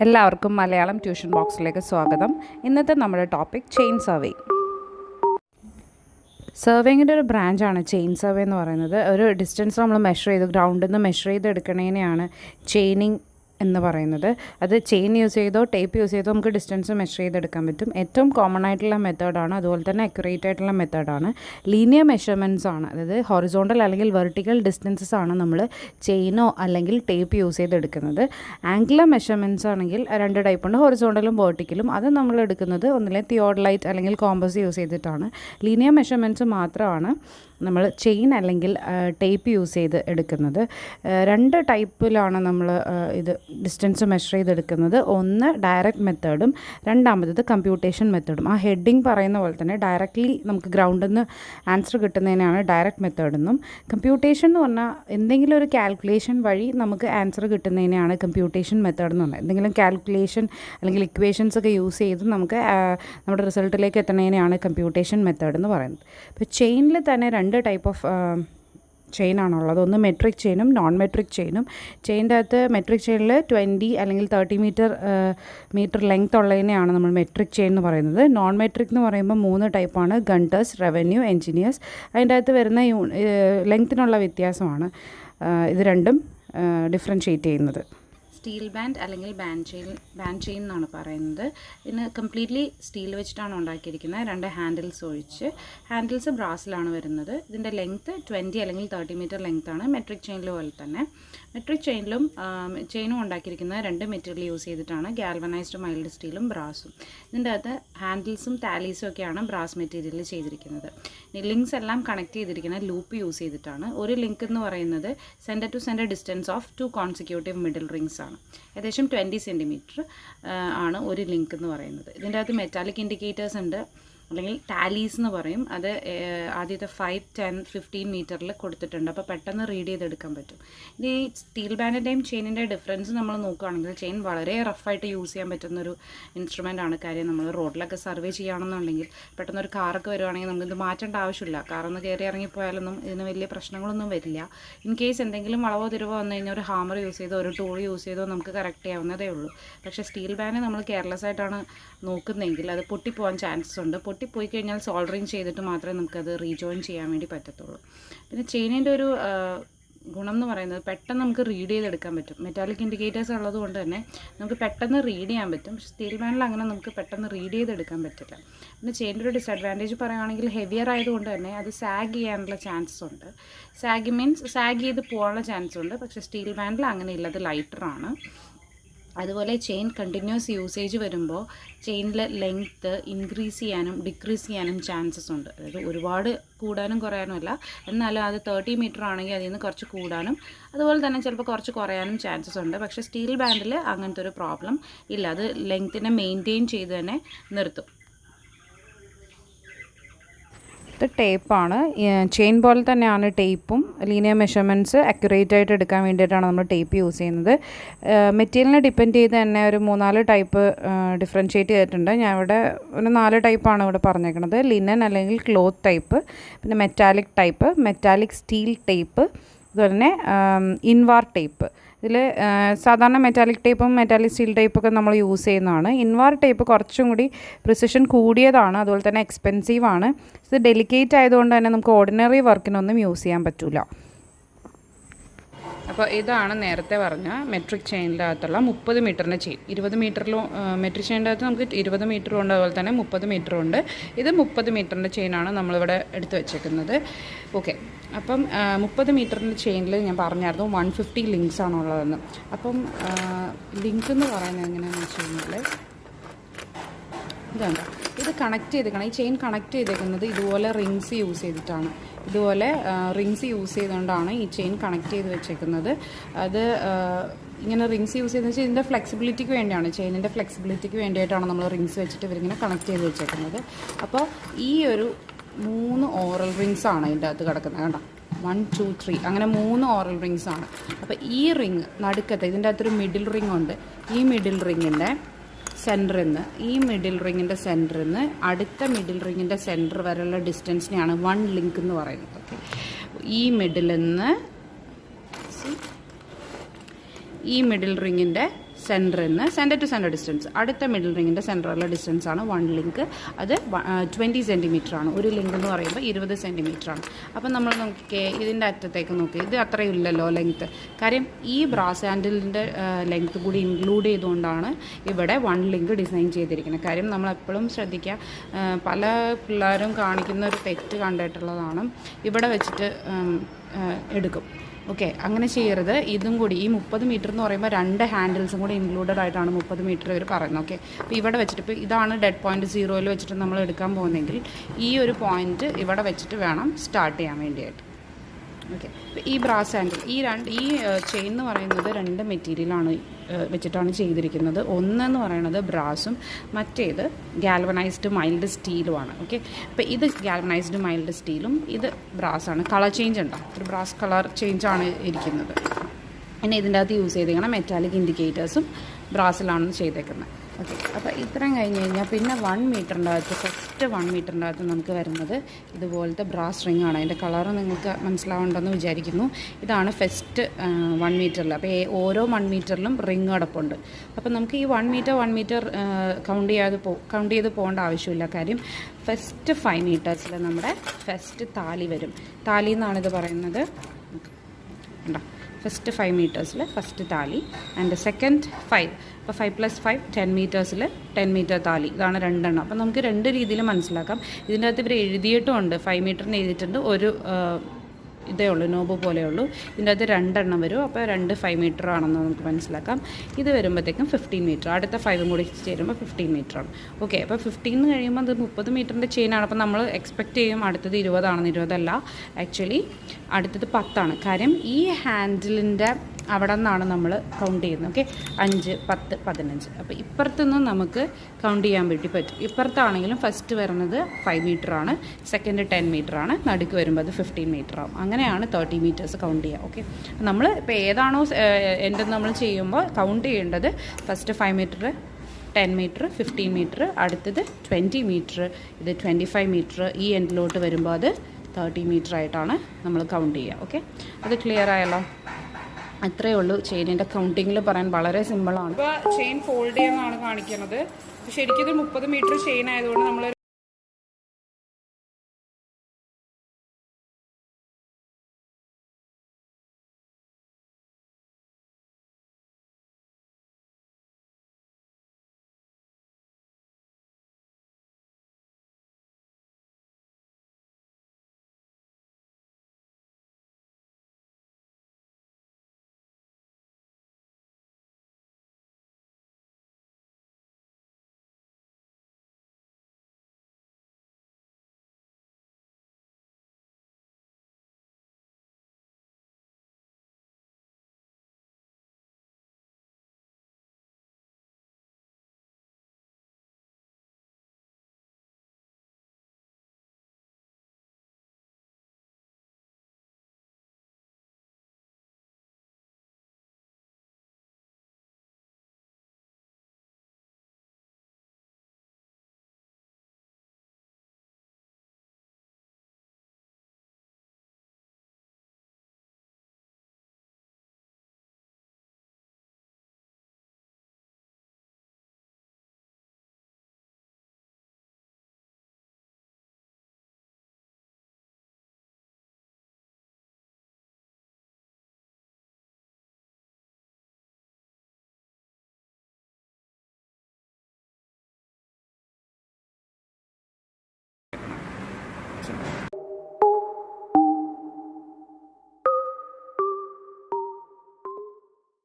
എല്ലാവർക്കും മലയാളം ട്യൂഷൻ ബോക്സിലേക്ക് സ്വാഗതം. ഇന്നത്തെ നമ്മുടെ ടോപ്പിക് ചെയിൻ സർവേ. സർവേങ്ങിന്റെ ഒരു ബ്രാഞ്ചാണ് ചെയിൻ സർവേ എന്ന് പറയുന്നത്. ഒരു ഡിസ്റ്റൻസ് നമ്മൾ മെഷർ ചെയ്ത് ഗ്രൗണ്ടിൽ നിന്ന് മെഷർ ചെയ്ത് എടുക്കണേനെയാണ് ചെയിനിങ് എന്ന് പറയുന്നത്. അത് ചെയിൻ യൂസ് ചെയ്തോ ടേപ്പ് യൂസ് ചെയ്തോ നമുക്ക് ഡിസ്റ്റൻസ് മെഷർ ചെയ്തെടുക്കാൻ പറ്റും. ഏറ്റവും കോമൺ ആയിട്ടുള്ള മെത്തേഡാണ് അതുപോലെ തന്നെ അക്യുറേറ്റ് ആയിട്ടുള്ള മെത്തേഡാണ് ലീനിയർ മെഷർമെന്റ്സ് ആണ്. അതായത് ഹൊറിസോണ്ടൽ അല്ലെങ്കിൽ വെർട്ടിക്കൽ ഡിസ്റ്റൻസസ് ആണ് നമ്മൾ ചെയിനോ അല്ലെങ്കിൽ ടേപ്പ് യൂസ് ചെയ്തെടുക്കുന്നത്. ആംഗുലർ മെഷർമെന്റ്സ് ആണെങ്കിൽ രണ്ട് ടൈപ്പ് ഉണ്ട്. ഹൊറിസോണ്ടലും വെർട്ടിക്കലും അത് നമ്മൾ എടുക്കുന്നത് ഒന്നിലെ തിയോഡ്ലൈറ്റ് അല്ലെങ്കിൽ കോമ്പസ് യൂസ് ചെയ്തിട്ടാണ്. ലീനിയർ മെഷർമെന്റ്സ് മാത്രമാണ് നമ്മൾ ചെയിൻ അല്ലെങ്കിൽ ടേപ്പ് യൂസ് ചെയ്ത് എടുക്കുന്നത്. രണ്ട് ടൈപ്പിലാണ് നമ്മൾ ഇത് ഡിസ്റ്റൻസ് മെഷർ ചെയ്തെടുക്കുന്നത്. ഒന്ന് ഡയറക്റ്റ് മെത്തേഡും രണ്ടാമത്തത് കമ്പ്യൂട്ടേഷൻ മെത്തേഡും ആ ഹെഡിങ് പറയുന്ന പോലെ തന്നെ ഡയറക്റ്റ്ലി നമുക്ക് ഗ്രൗണ്ടിൽ നിന്ന് ആൻസർ കിട്ടുന്നതിനാണ് ഡയറക്റ്റ് മെത്തേഡ് എന്നും. കമ്പ്യൂട്ടേഷൻ എന്ന് പറഞ്ഞാൽ എന്തെങ്കിലും ഒരു കാൽക്കുലേഷൻ വഴി നമുക്ക് ആൻസർ കിട്ടുന്നതിനെയാണ് കമ്പ്യൂട്ടേഷൻ മെത്തേഡ് എന്ന് പറഞ്ഞാൽ എന്തെങ്കിലും കാൽക്കുലേഷൻ അല്ലെങ്കിൽ ഇക്വേഷൻസ് ഒക്കെ യൂസ് ചെയ്ത് നമുക്ക് നമ്മുടെ റിസൾട്ടിലേക്ക് എത്തുന്നതിനെയാണ് കമ്പ്യൂട്ടേഷൻ മെത്തേഡ് എന്ന് പറയുന്നത്. ഇപ്പോൾ ചെയിനിൽ തന്നെ രണ്ട് ടൈപ്പ് ഓഫ് ചെയിൻ ആണുള്ളത്. ഒന്ന് മെട്രിക് ചെയിനും നോൺ മെട്രിക് ചെയിനും ചെയിന്റെ അകത്ത് മെട്രിക് ചെയിനിൽ ട്വന്റി അല്ലെങ്കിൽ തേർട്ടി മീറ്റർ മീറ്റർ ലെങ്ത് ഉള്ളതിനെയാണ് നമ്മൾ മെട്രിക് ചെയിൻ എന്ന് പറയുന്നത്. നോൺ മെട്രിക് എന്ന് പറയുമ്പോൾ മൂന്ന് ടൈപ്പാണ് ഗണ്ടേഴ്സ് റവന്യൂ എൻജിനീയേഴ്സ് അതിന്റെ അകത്ത് വരുന്ന യൂ ലെങ്ത്തിനുള്ള വ്യത്യാസമാണ്. ഇത് രണ്ടും ഡിഫറൻഷ്യേറ്റ് ചെയ്യുന്നത്. സ്റ്റീൽ ബാൻഡ് അല്ലെങ്കിൽ ബാൻഡ് ചെയിൻ ബാൻഡ് ചെയിൻ എന്നാണ് പറയുന്നത്. ഇതിന് കംപ്ലീറ്റ്ലി സ്റ്റീൽ വെച്ചിട്ടാണ് ഉണ്ടാക്കിയിരിക്കുന്നത്. രണ്ട് ഹാൻഡിൽസ് ഒഴിച്ച്. ഹാൻഡിൽസ് ബ്രാസിലാണ് വരുന്നത്. ഇതിന്റെ ലെങ്ത്ത് ട്വന്റി അല്ലെങ്കിൽ തേർട്ടി മീറ്റർ ലെങ്ത്താണ്. മെട്രിക് ചെയിനിൽ പോലെ തന്നെ. മെട്രിക് ചെയിനിലും ചെയിനും ഉണ്ടാക്കിയിരിക്കുന്ന രണ്ട് മെറ്റീരിയൽ യൂസ് ചെയ്തിട്ടാണ് ഗാൽവനൈസ്ഡ് മൈൽഡ് സ്റ്റീലും ബ്രാസും. ഇതിന്റെ അകത്ത് ഹാൻഡിൽസും ടാലീസും ഒക്കെയാണ് ബ്രാസ് മെറ്റീരിയലിൽ ചെയ്തിരിക്കുന്നത്. ലിങ്ക്സ് എല്ലാം കണക്ട് ചെയ്തിരിക്കുന്ന ലൂപ്പ് യൂസ് ചെയ്തിട്ടാണ്. ഒരു ലിങ്ക് എന്ന് പറയുന്നത് centre to centre distance of two consecutive middle rings ആണ്. ഏകദേശം ട്വന്റി സെന്റിമീറ്റർ ആണ് ഒരു ലിങ്ക് എന്ന് പറയുന്നത്. ഇതിന്റെ അകത്ത് മെറ്റാലിക് ഇൻഡിക്കേറ്റേഴ്സ് ഉണ്ട്. അല്ലെങ്കിൽ ടാലീസ് എന്ന് പറയും. അത് ആദ്യത്തെ ഫൈവ് ടെൻ ഫിഫ്റ്റീൻ മീറ്ററിൽ കൊടുത്തിട്ടുണ്ട്. അപ്പോൾ പെട്ടെന്ന് റീഡ് ചെയ്തെടുക്കാൻ പറ്റും. ഇനി ഈ സ്റ്റീൽ ബാൻഡിന്റെയും ചെയിനിന്റെ ഡിഫറൻസ് നമ്മൾ നോക്കുകയാണെങ്കിൽ ചെയിൻ വളരെ റഫായിട്ട് യൂസ് ചെയ്യാൻ പറ്റുന്ന ഒരു ഇൻസ്ട്രുമെന്റ് ആണ്. കാര്യം നമ്മൾ റോഡിലൊക്കെ സർവേ ചെയ്യുകയാണെന്നുണ്ടെങ്കിൽ പെട്ടെന്ന് ഒരു കാറൊക്കെ വരുവാണെങ്കിൽ നമുക്കിത് മാറ്റേണ്ട ആവശ്യമില്ല. കാറൊന്ന് കയറി ഇറങ്ങിപ്പോയാലൊന്നും ഇതിന് വലിയ പ്രശ്നങ്ങളൊന്നും വരില്ല. ഇൻ കേസ് എന്തെങ്കിലും വളവോ തിരുവോ വന്നു കഴിഞ്ഞാൽ ഒരു ഹാമർ യൂസ് ചെയ്തോ ഒരു ടൂൾ യൂസ് ചെയ്തോ നമുക്ക് കറക്റ്റ് ചെയ്യാവുന്നതേ ഉള്ളൂ. പക്ഷേ സ്റ്റീൽ ബാൻഡ് നമ്മൾ കെയർലെസ് ആയിട്ടാണ് നോക്കുന്നതെങ്കിൽ അത് പൊട്ടിപ്പോകാൻ ചാൻസസ് ഉണ്ട്. പൊട്ടിപ്പോയി കഴിഞ്ഞാൽ സോൾഡറിങ് ചെയ്തിട്ട് മാത്രമേ നമുക്കത് റീജോയിൻ ചെയ്യാൻ വേണ്ടി പറ്റത്തുള്ളൂ. പിന്നെ ചെയിനിന്റെ ഒരു ഗുണം എന്ന് പറയുന്നത് പെട്ടെന്ന് നമുക്ക് റീഡ് ചെയ്തെടുക്കാൻ പറ്റും. മെറ്റാലിക് ഇൻഡിക്കേറ്റേഴ്സ് ഉള്ളത് കൊണ്ട് തന്നെ നമുക്ക് പെട്ടെന്ന് റീഡ് ചെയ്യാൻ പറ്റും. സ്റ്റീൽ ബാൻഡിൽ അങ്ങനെ നമുക്ക് പെട്ടെന്ന് റീഡ് ചെയ്തെടുക്കാൻ പറ്റില്ല. പിന്നെ ചെയിന്റെ ഒരു ഡിസഡ്വാന്റേജ് പറയുകയാണെങ്കിൽ ഹെവിയർ ആയതുകൊണ്ട് തന്നെ അത് സാഗ് ചെയ്യാനുള്ള ചാൻസസ് ഉണ്ട്. സാഗ് മീൻസ് സാഗ് ചെയ്ത് പോകാനുള്ള ചാൻസ് ഉണ്ട്. പക്ഷേ സ്റ്റീൽ ബാൻഡിൽ അങ്ങനെയില്ല അത് ലൈറ്ററാണ് അതുപോലെ ചെയിൻ കണ്ടിന്യൂസ് യൂസേജ് വരുമ്പോൾ ചെയിനിലെ ലെങ്ത്ത് ഇൻക്രീസ് ചെയ്യാനും ഡിക്രീസ് ചെയ്യാനും ചാൻസസ് ഉണ്ട്. അതായത് ഒരുപാട് കൂടാനും കുറയാനും അല്ല എന്നാലും അത് തേർട്ടി മീറ്റർ ആണെങ്കിൽ അതിൽ നിന്ന് കുറച്ച് കൂടാനും അതുപോലെ തന്നെ ചിലപ്പോൾ കുറച്ച് കുറയാനും ചാൻസസ് ഉണ്ട്. പക്ഷേ സ്റ്റീൽ ബാൻഡിൽ അങ്ങനത്തെ ഒരു പ്രോബ്ലം ഇല്ല. അത് ലെങ്ത്തിനെ മെയിന്റെയിൻ ചെയ്ത് തന്നെ നിർത്തും. ഇത് ടേപ്പാണ് ചെയിൻ പോലെ തന്നെയാണ് ടേപ്പും ലീനിയർ മെഷർമെന്റ്സ് അക്യുറേറ്റ് ആയിട്ട് എടുക്കാൻ വേണ്ടിയിട്ടാണ് നമ്മൾ ടേപ്പ് യൂസ് ചെയ്യുന്നത്. മെറ്റീരിയലിനെ ഡിപ്പെൻഡ് ചെയ്ത് തന്നെ ഒരു മൂന്നാൽ ടൈപ്പ് ഡിഫറൻഷ്യേറ്റ് ചെയ്തിട്ടുണ്ട്. ഞാൻ ഇവിടെ ഒരു നാല് ടൈപ്പാണ് ഇവിടെ പറഞ്ഞേക്കുന്നത് ലിനൻ അല്ലെങ്കിൽ ക്ലോത്ത് ടൈപ്പ് പിന്നെ metallic type metallic steel tape അതുപോലെ തന്നെ ഇൻവാർ ടേപ്പ് ഇതിൽ സാധാരണ മെറ്റാലിക് ടേപ്പും മെറ്റാലിക് സ്റ്റീൽ ടേപ്പൊക്കെ നമ്മൾ യൂസ് ചെയ്യുന്നതാണ്. ഇൻവാർ ടേപ്പ് കുറച്ചും കൂടി പ്രിസിഷൻ കൂടിയതാണ് അതുപോലെ തന്നെ എക്സ്പെൻസീവ് ആണ്. ഇത് ഡെലിക്കേറ്റ് ആയതുകൊണ്ട് തന്നെ നമുക്ക് ഓർഡിനറി വർക്കിനൊന്നും യൂസ് ചെയ്യാൻ പറ്റില്ല അപ്പോൾ ഇതാണ് നേരത്തെ പറഞ്ഞ മെട്രിക് ചെയിനിന്റെ അകത്തുള്ള മുപ്പത് മീറ്ററിന്റെ ചെയിൻ ഇരുപത് മീറ്ററിലും മെട്രിക് ചെയിനിന്റെ അകത്ത് നമുക്ക് ഇരുപത് മീറ്ററും ഉണ്ട് അതുപോലെ തന്നെ മുപ്പത് മീറ്ററും ഉണ്ട്. ഇത് മുപ്പത് മീറ്ററിന്റെ ചെയിനാണ് നമ്മളിവിടെ എടുത്തു വെച്ചേക്കുന്നത്. ഓക്കെ അപ്പം മുപ്പത് മീറ്ററിന്റെ ചെയിനിൽ ഞാൻ പറഞ്ഞായിരുന്നു വൺ ഫിഫ്റ്റി ലിങ്ക്സ് ആണുള്ളതെന്ന്. അപ്പം ലിങ്ക് എന്ന് പറയുന്നത് എങ്ങനെയാണെന്ന് വെച്ച് കഴിഞ്ഞാൽ ഇതുണ്ട്. ഇത് കണക്ട് ചെയ്തേക്കണം. ഈ ചെയിൻ കണക്ട് ചെയ്തേക്കുന്നത് ഇതുപോലെ റിങ്സ് യൂസ് ചെയ്തിട്ടാണ്. ഇതുപോലെ റിങ്സ് യൂസ് ചെയ്തുകൊണ്ടാണ് ഈ ചെയിൻ കണക്ട് ചെയ്ത് വെച്ചേക്കുന്നത്. അത് ഇങ്ങനെ റിങ്സ് യൂസ് ചെയ്തെന്ന് വെച്ചാൽ ഇതിന്റെ ഫ്ലെക്സിബിലിറ്റിക്ക് വേണ്ടിയാണ്. ചെയിനിന്റെ ഫ്ലെക്സിബിലിറ്റിക്ക് വേണ്ടിയിട്ടാണ് നമ്മൾ റിങ്സ് വെച്ചിട്ട് ഇവരിങ്ങനെ കണക്ട് ചെയ്ത് വെച്ചേക്കുന്നത്. അപ്പോൾ ഈ ഒരു മൂന്ന് ഓറൽ റിങ്സ് ആണ് ഇതിന്റെ അകത്ത് കിടക്കുന്നത്. കേട്ടോ വൺ ടു ത്രീ അങ്ങനെ മൂന്ന് ഓറൽ റിങ്സ് ആണ്. അപ്പോൾ ഈ റിങ് നടുക്കത്തെ ഇതിന്റെ അകത്തൊരു മിഡിൽ റിങ് ഉണ്ട്. ഈ മിഡിൽ റിങ്ങിന്റെ സെന്ററിൽ നിന്ന് ഈ മിഡിൽ റിങ്ങിന്റെ സെന്ററിൽ നിന്ന് അടുത്ത മിഡിൽ റിങ്ങിന്റെ സെന്റർ വരെയുള്ള ഡിസ്റ്റൻസിനെയാണ് വൺ ലിങ്ക് എന്ന് പറയുന്നത്. ഓക്കെ ഈ മിഡിൽ നിന്ന് ഈ മിഡിൽ റിങ്ങിന്റെ സെന്ററിൽ നിന്ന് സെന്റർ ടു സെന്റർ ഡിസ്റ്റൻസ് അടുത്ത മിഡിൽ റിങ്ങിന്റെ സെന്ററുള്ള ഡിസ്റ്റൻസ് ആണ് വൺ ലിങ്ക് അത് ട്വന്റി സെന്റിമീറ്റർ ആണ്. ഒരു ലിങ്ക് എന്ന് പറയുമ്പോൾ ഇരുപത് സെന്റിമീറ്റർ ആണ്. അപ്പം നമ്മൾ നോക്കിക്കേ ഇതിന്റെ അറ്റത്തേക്ക് നോക്കി. ഇത് അത്രയും ഇല്ലല്ലോ ലെങ്ത്ത് കാര്യം ഈ ബ്രാസ് ഹാൻഡിലിന്റെ ലെങ്ത്ത് കൂടി ഇൻക്ലൂഡ് ചെയ്തുകൊണ്ടാണ് ഇവിടെ വൺ ലിങ്ക് ഡിസൈൻ ചെയ്തിരിക്കുന്നത്. കാര്യം നമ്മളെപ്പോഴും ശ്രദ്ധിക്കുക പല പിള്ളേരും കാണിക്കുന്ന ഒരു തെറ്റ് കണ്ടിട്ടുള്ളതാണ്. ഇവിടെ വെച്ചിട്ട് എടുക്കും. ഓക്കെ അങ്ങനെ ചെയ്യരുത്. ഇതും കൂടി. ഈ മുപ്പത് മീറ്റർ എന്ന് പറയുമ്പോൾ രണ്ട് ഹാൻഡിൽസും കൂടി ഇൻക്ലൂഡഡ് ആയിട്ടാണ് മുപ്പത് മീറ്റർ ഇവർ പറയുന്നത്. ഓക്കെ അപ്പോൾ ഇവിടെ വെച്ചിട്ട് ഇപ്പോൾ ഇതാണ് ഡെഡ് പോയിന്റ് സീറോയിൽ വെച്ചിട്ട് നമ്മൾ എടുക്കാൻ പോകുന്നതെങ്കിൽ ഈ ഒരു പോയിന്റ് ഇവിടെ വെച്ചിട്ട് വേണം സ്റ്റാർട്ട് ചെയ്യാൻ വേണ്ടിയിട്ട്. ഓക്കെ ഈ ബ്രാസ് ഹാൻഡിൽ ഈ രണ്ട് ഈ ചെയിൻ എന്ന് പറയുന്നത് രണ്ട് മെറ്റീരിയലാണ് വെച്ചിട്ടാണ് ചെയ്തിരിക്കുന്നത്. ഒന്നെന്ന് പറയുന്നത് ബ്രാസും മറ്റേത് ഗാൽവനൈസ്ഡ് മൈൽഡ് സ്റ്റീലുമാണ്. ഓക്കെ? അപ്പോൾ ഇത് ഗാൽവനൈസ്ഡ് മൈൽഡ് സ്റ്റീലും ഇത് ബ്രാസാണ്. കളർ ചേഞ്ച് ഉണ്ടോ? ഒരു ബ്രാസ് കളർ ചേഞ്ച് ആണ് ഇരിക്കുന്നത്. പിന്നെ ഇതിന്റെ അകത്ത് യൂസ് ചെയ്തിരിക്കണം മെറ്റാലിക് ഇൻഡിക്കേറ്റേഴ്സും ബ്രാസിലാണ് ചെയ്തേക്കുന്നത്. ഓക്കെ. അപ്പോൾ ഇത്രയും കഴിഞ്ഞ് കഴിഞ്ഞാൽ പിന്നെ വൺ മീറ്ററിന്റെ അകത്ത് ഫസ്റ്റ് വൺ മീറ്ററിന്റെ അകത്ത് നമുക്ക് വരുന്നത് ഇതുപോലത്തെ ബ്രാസ് റിംഗ് ആണ്. അതിന്റെ കളർ നിങ്ങൾക്ക് മനസ്സിലാവുണ്ടെന്ന് വിചാരിക്കുന്നു. ഇതാണ് ഫസ്റ്റ് വൺ മീറ്ററിൽ അപ്പോൾ ഓരോ വൺ മീറ്ററിലും റിംഗ് അടപ്പുണ്ട്. അപ്പോൾ നമുക്ക് ഈ one metre one metre count ചെയ്യാതെ പോ കൗണ്ട് ചെയ്ത് പോകേണ്ട ആവശ്യമില്ല. കാര്യം ഫസ്റ്റ് ഫൈവ് മീറ്റേഴ്സിൽ നമ്മുടെ ഫസ്റ്റ് താലി വരും. താലി എന്നാണിത് പറയുന്നത്? ഉണ്ടോ first five മീറ്റേഴ്സിൽ first tally and second five അപ്പോൾ ഫൈവ് പ്ലസ് ഫൈവ് ടെൻ മീറ്റേഴ്സിൽ ടെൻ മീറ്റർ താലി ഇതാണ് രണ്ടെണ്ണം. അപ്പോൾ നമുക്ക് രണ്ട് രീതിയിൽ മനസ്സിലാക്കാം. ഇതിന്റെ അകത്ത് ഇവർ എഴുതിയിട്ടുമുണ്ട് ഫൈവ് മീറ്ററിന് എഴുതിയിട്ടുണ്ട്. ഒരു ഇതേ ഉള്ളൂ നോബ് പോലെ ഉള്ളൂ. ഇതിന്റെ അകത്ത് രണ്ടെണ്ണം വരും. അപ്പോൾ രണ്ട് ഫൈവ് മീറ്റർ ആണെന്ന് നമുക്ക് മനസ്സിലാക്കാം. ഇത് വരുമ്പോഴത്തേക്കും ഫിഫ്റ്റീൻ മീറ്റർ അടുത്ത ഫൈവും കൂടി ചേരുമ്പോൾ ഫിഫ്റ്റീൻ മീറ്റർ ആണ്. ഓക്കെ അപ്പോൾ ഫിഫ്റ്റീൻ എന്ന് കഴിയുമ്പോൾ അത് മുപ്പത് മീറ്ററിന്റെ ചെയിനാണ് അപ്പോൾ നമ്മൾ എക്സ്പെക്റ്റ് ചെയ്യും അടുത്തത് ഇരുപതാണെന്ന്. ഇരുപതല്ല ആക്ച്വലി അടുത്തത് പത്താണ്. കാര്യം ഈ ഹാൻഡിലിന്റെ അവിടെ നിന്നാണ് നമ്മൾ കൗണ്ട് ചെയ്യുന്നത്. ഓക്കെ അഞ്ച് പത്ത് പതിനഞ്ച്. അപ്പോൾ ഇപ്പുറത്തുനിന്ന് നമുക്ക് കൗണ്ട് ചെയ്യാൻ വേണ്ടി പറ്റും. ഇപ്പുറത്താണെങ്കിലും ഫസ്റ്റ് വരുന്നത് ഫൈവ് ആണ്. സെക്കൻഡ് ടെൻ ആണ്. നടുക്ക് വരുമ്പോൾ അത് ഫിഫ്റ്റീൻ മീറ്റർ ആവും. അങ്ങനെയാണ് തേർട്ടി മീറ്റേഴ്സ് കൗണ്ട് ചെയ്യുക ഓക്കെ നമ്മൾ ഇപ്പോൾ ഏതാണോ എന്റെ നമ്മൾ ചെയ്യുമ്പോൾ കൗണ്ട് ചെയ്യേണ്ടത് first five metre ten metre fifteen metre അടുത്തത് ട്വന്റി മീറ്റർ ഇത് ട്വന്റി ഫൈവ് മീറ്റർ ഈ എൻഡിലോട്ട് വരുമ്പോൾ അത് തേർട്ടി മീറ്റർ ആയിട്ടാണ് നമ്മൾ കൗണ്ട് ചെയ്യുക ഓക്കെ അത് ക്ലിയർ ആയല്ലോ? അത്രയേ ഉള്ളൂ ചെയിനിന്റെ കൗണ്ടിങ്ങിൽ പറയാൻ വളരെ സിമ്പിളാണ് ഇപ്പോൾ ചെയിൻ ഫോൾഡ് ചെയ്യുന്നതാണ് കാണിക്കുന്നത്. ശരിക്കും ഇത് മുപ്പത് മീറ്റർ ചെയിൻ ആയതുകൊണ്ട് നമ്മൾ